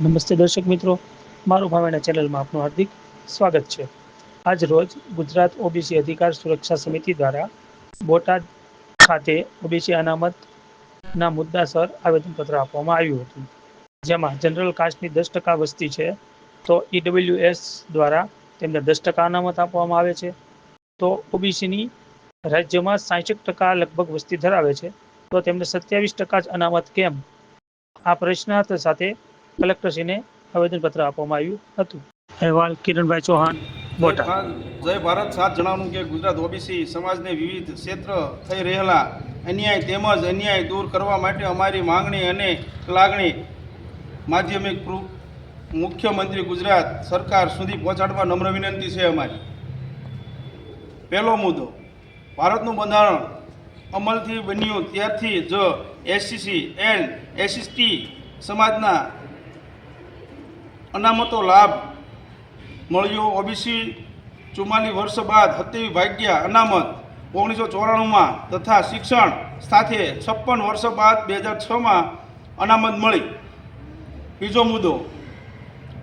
નમસ્તે દર્શક મિત્રો. મારું ભાવેના ચેનલમાં આપનું હાર્દિક સ્વાગત છે. આજ રોજ ગુજરાત ઓબીસી અધિકાર સુરક્ષા સમિતિ દ્વારા બોટાદ ખાતે ઓબીસી અનામતના મુદ્દાસર આવેદનપત્ર આપવામાં આવ્યું હતું. જેમાં જનરલ કાસ્ટની દસ ટકા વસ્તી છે, તો ઈડબ્લ્યુએસ દ્વારા તેમને દસ ટકા અનામત આપવામાં આવે છે. તો ઓબીસીની રાજ્યમાં સાઠ ટકા લગભગ વસ્તી ધરાવે છે. તો તેમને સત્યાવીસ ટકા જ અનામત કેમ? આ પ્રશ્નાર્થ સાથે કલેક્ટરશ્રીને આવેદનપત્ર આપવામાં આવ્યું હતું. અહેવાલ કિરણભાઈ ચૌહાણ, બોટાદ. જય ભારત. સાત જણાવવાનું કે ગુજરાત ઓબીસી સમાજને વિવિધ ક્ષેત્ર થઈ રહેલા અન્યાય તેમજ અન્યાય દૂર કરવા માટે અમારી માંગણી અને લાગણી માધ્યમિક મુખ્યમંત્રી ગુજરાત સરકાર સુધી પહોંચાડવા નમ્ર વિનંતી છે અમારી. પહેલો મુદ્દો, ભારતનું બંધારણ અમલથી બન્યું ત્યારથી જ એસસીસી એન્ડ એસસીટી સમાજના અનામતો લાભ મળ્યો. ઓબીસી ચુમ્માલીસ વર્ષ બાદ હત્યાવી ભાગ્યા અનામત. ઓગણીસો ચોરાણુંમાં તથા શિક્ષણ સાથે છપ્પન વર્ષ બાદ બે હજાર છમાં અનામત મળી. બીજો મુદ્દો,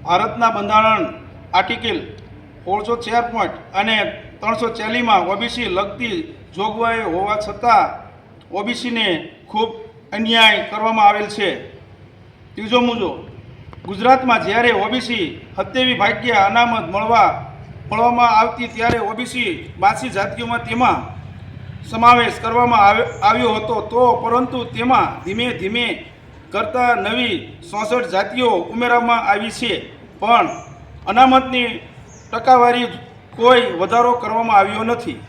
ભારતના બંધારણ આર્ટિકલ ઓળસો ચાર પોઈન્ટ અને ત્રણસો ચાલીમાં ઓબીસી લગતી જોગવાઈ હોવા છતાં ઓબીસીને ખૂબ અન્યાય કરવામાં આવેલ છે. ત્રીજો મુદ્દો ગુજરાતમાં જ્યારે ઓબીસી હત્યાવી ભાગ્ય અનામત મળવા મળવામાં આવતી ત્યારે ઓબીસી બાસી જાતિઓમાં તેમાં સમાવેશ કરવામાં આવે- આવ્યો હતો. તો પરંતુ તેમાં ધીમે ધીમે કરતાં નવી ચોસઠ જાતિઓ ઉમેરવામાં આવી છે. પણ અનામતની ટકાવારી કોઈ વધારો કરવામાં આવ્યો નથી.